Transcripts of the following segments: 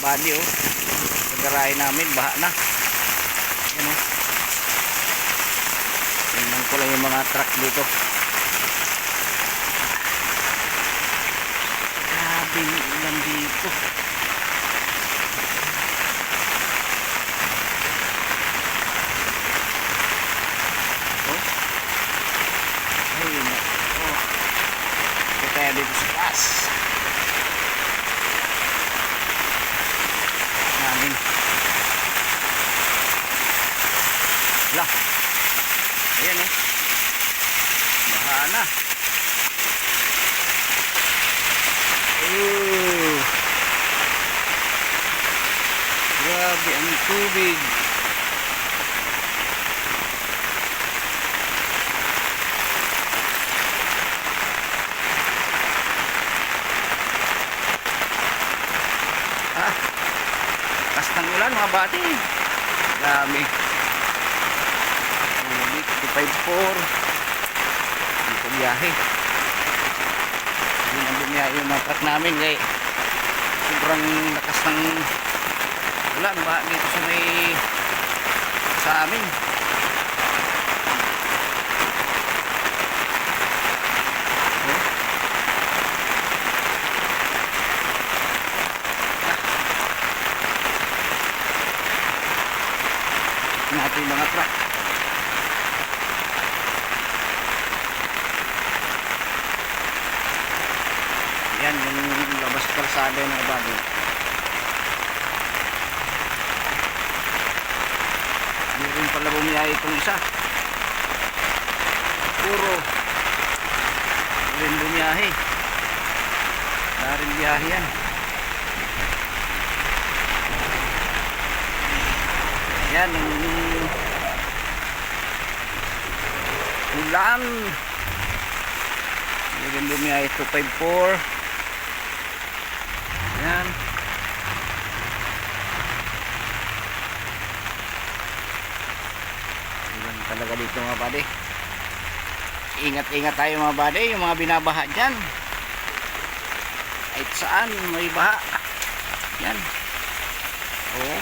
body oh. Sa garahe namin, baha na. Yan oh. Tingnan ko lang yung mga truck dito. Grabe yung ulan dito. Oh. Ito tayo dito sa taas. Namin. Lah. Ayan eh. Baha na. Oh. Grabe ang tubig. Ah. Ng ulan mga bati. Dami. Ulit, 55.4. Dito biyahe. Yun ang bumiyahe yung mga truck namin kay sobrang lakas ng ulan ba dito sa may sa amin. Natin mga truck. Yan, yung labas kalsada ng abado. Hindi rin pala bumiyahe itong isa. Puro. Hindi rin bumiyahe. Wala biyahe yan. Yan, yung ulan. Hindi rin bumiyahe 254. Yan. Ulan talaga dito mga buddy. Ingat-ingat tayo mga buddy, yung mga binabaha dyan. Kahit saan may baha. Yan. Oo.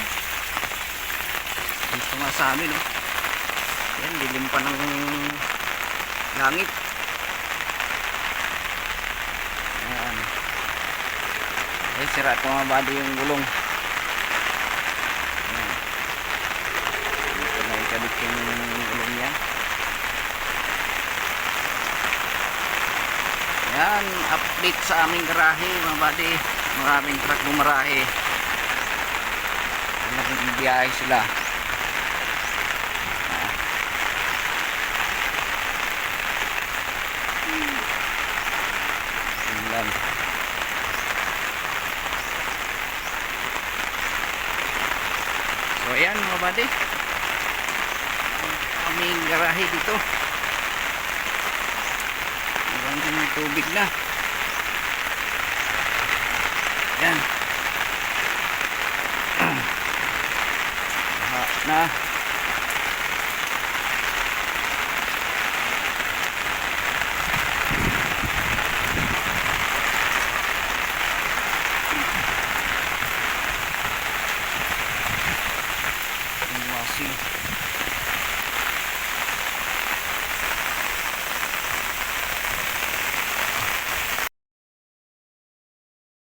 Dito nga sa amin, oh. Yan, dilim pa ng langit. Ay, sira ito mga body yung gulong. Yan. Dito na ikabit yung gulong niya. Yan, update sa aming garahe mga body. Maraming truck bumarahe. Nagbibiyahe sila. Ulan. So ayan mga buddy. Aming garahe dito. Mukhang din yung tubig na. Yan. Baha na.